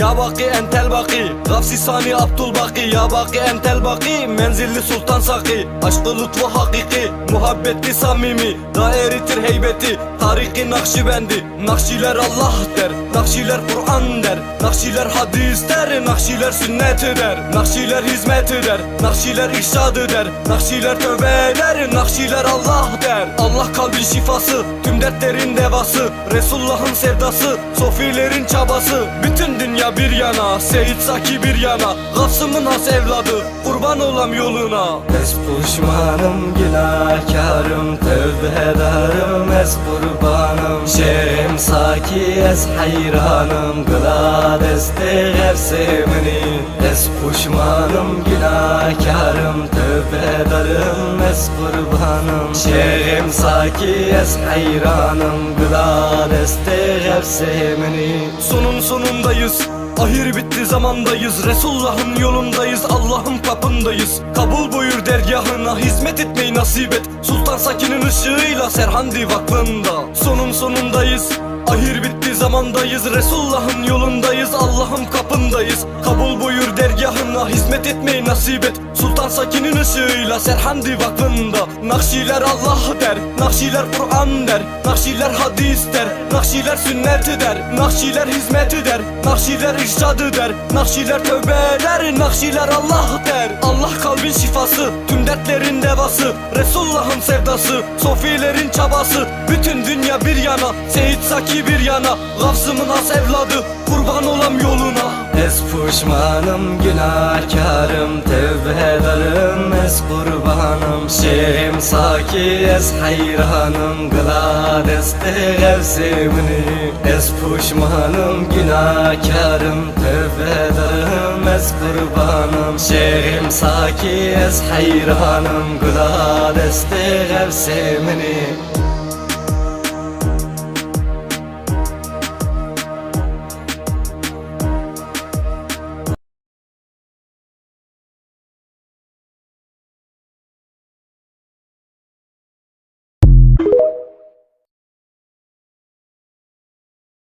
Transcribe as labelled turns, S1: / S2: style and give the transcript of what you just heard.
S1: Ya baki entel baki Gafsi sani Abdülbaki Ya baki entel baki Menzilli sultan saki. Aşkı lütfu hakiki Muhabbetli samimi. Da eritir heybeti Tariki Nakşibendi Nakşiler Allah der Nakşiler Kur'an der. Nakşiler hadis der Nakşiler sünnet der. Nakşiler hizmet eder Nakşiler irşad eder Nakşiler tövbe eder Nakşiler Allah der. Allah kalbin şifası Tüm dertlerin devası. Resulullah'ın sevdası Sofilerin çabası. Bütün dünya bir yana Seyit Saki bir yana. Gafsımın has evladı Kurban olam yoluna.
S2: Es pişmanım günahkarım Tövbe ederim. Es kurbanım Şem saki es hayranım. Kıla deste gevsemini Es pişmanım günahkarım Tövbe ederim es kurbanım Şem saki es hayranım. Kıla deste gevsemini
S1: Sonun sonundayız Ahir bitti zamandayız. Resulullah'ın yolundayız Allah'ın kapındayız. Kabul buyur dergahına Hizmet etmeyi nasip et. Sultan Sakin'in ışığıyla Serhandi Vakfı'nda. Sonun sonundayız Ahir bitti zamandayız Resulullah'ın yolundayız Allah'ın kapındayız. Kabul buyur dergahına Hizmet etmeyi nasip et. Sultan Sakin'in ışığıyla Serhandi Vakfı'nda. Nakşiler Allah der Nakşiler Kur'an der Nakşiler hadis der Nakşiler sünnet eder Nakşiler hizmet eder Nakşiler irşad eder Nakşiler tövbe eder Nakşiler Allah der. Allah kalbin şifası Tüm dertlerin devası Resulullah'ın sevdası Sofilerin çabası Bütün dünya bir yana Seyit Saki bir yana Gafsımın has evladı Kurban olam yoluna
S2: Es pişmanım günahkarım Tevbe ederim es kurbanım Şeyhim saki es hayranım. Kıla deste gevsemini Es pişmanım günahkarım Tevbe ederim es kurbanım Şeyhim saki es hayranım. Kıla deste gevsemini